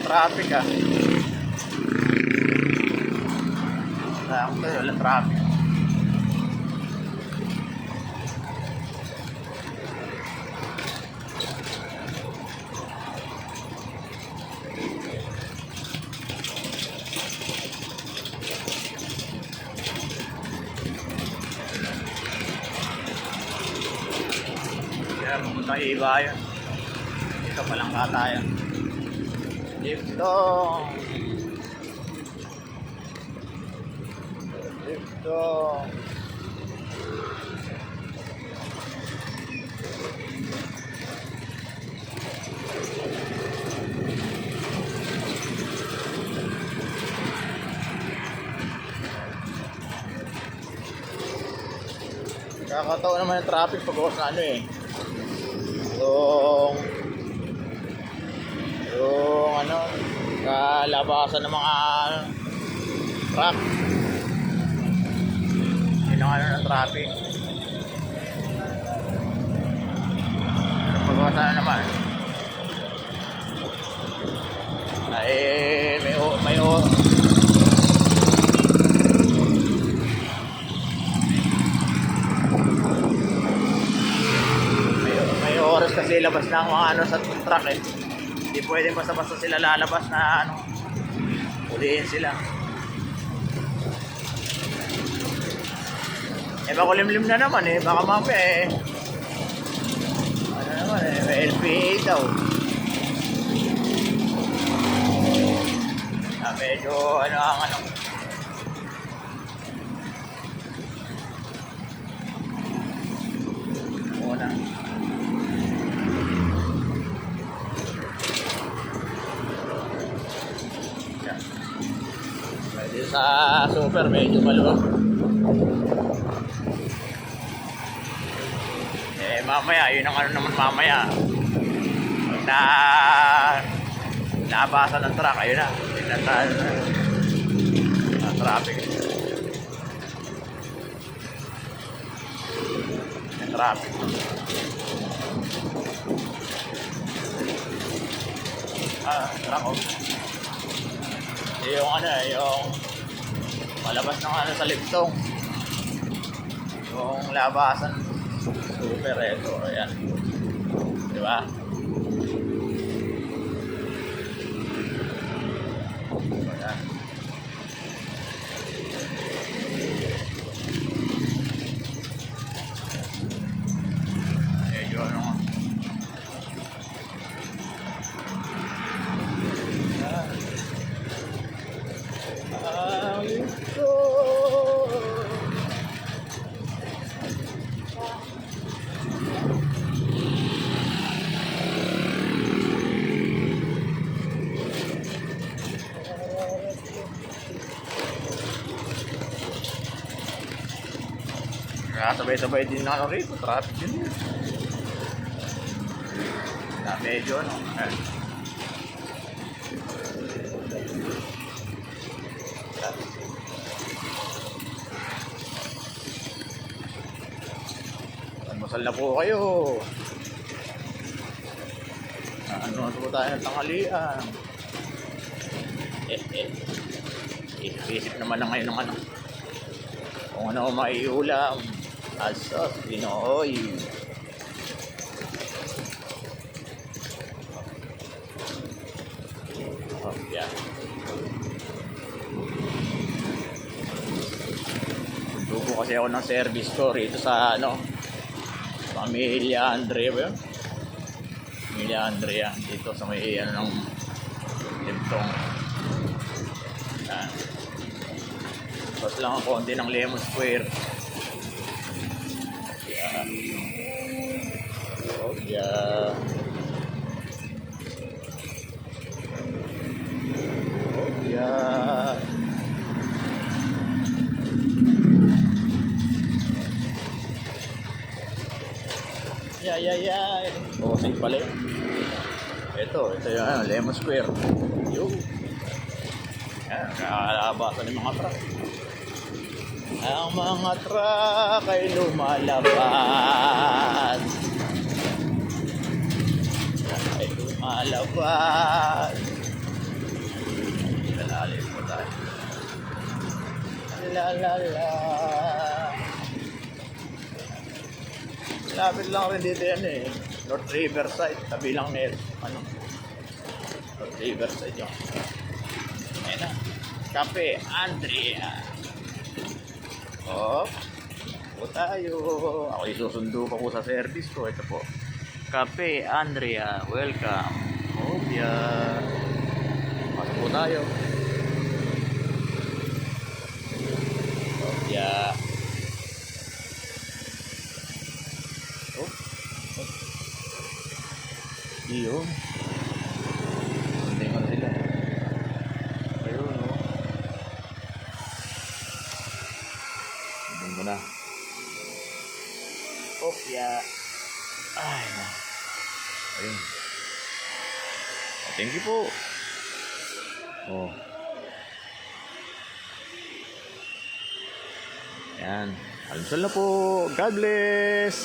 traffic ah. Sayang to, walang traffic. Kaya pumunta kay iba yun. Dito pa lang ka tayo. Dito. Dito. Kakataon naman yung traffic pag sa ano eh. Yung yung ano kalabasan ng mga truck. Yun ang ano ng traffic. Pero pag na naman ay may o, may o, oras kasi labas ng mga ano sa truck eh. Hindi pwede basta-basta sila lalabas na ano, ulihin sila. Eh baka limlim na naman eh, baka mamaya eh. Ano naman eh, may LPA daw. Ah, medyo ano ang ano. Muna. Yan. Pwede sa super medyo maluwag. Eh mamaya, yun ang ano naman mamaya. Pag na nabasa ng truck, ayun na. Pinatahan na. Ang traffic. Ang traffic. Ah, truck oh. Yung ano yung malabas ng ano sa liptong. Yung labasan super eto, ayan. Di ba? Kaya sabay-sabay din na ano rito, traffic din yun. Na medyo ano. Eh. Almusal na po kayo. Ano ano po tayo ng tanghalian? Eh, eh. Isip naman na ngayon ng ano. Kung ano maiulam. Asos, Pinoy. Oh, yeah. Tubo kasi ako ng service ko rito sa ano, Pamilya Andrea ba yun? Pamilya Andrea dito sa may ano ng Limtong. Yan. Tapos lang ang konti ng Lemon Square. Ay, ay, ay. Oh, Tosing pala. Ito, ito yung ano, Lemon Square. Yung. Yan, nakalabasan ng mga truck. Ang mga truck ay lumalabas. Ay lumalabas. Lalalim mo tayo. La la la. Lapit lang rin dito yan eh. North Riverside. Tabi lang ni ano. North Riverside yun. Ayan na. Cafe Andrea. Oh. Po tayo. Ako isusundo pa po sa service ko. Ito po. Cafe Andrea. Welcome. Obya. Pasok po tayo. Iyon. Hindi mo na sila. Ayun, oh. Doon mo na. Opya. Ay, na. Ayun. Thank you po. Oh. Yan. Almusal na po. God bless.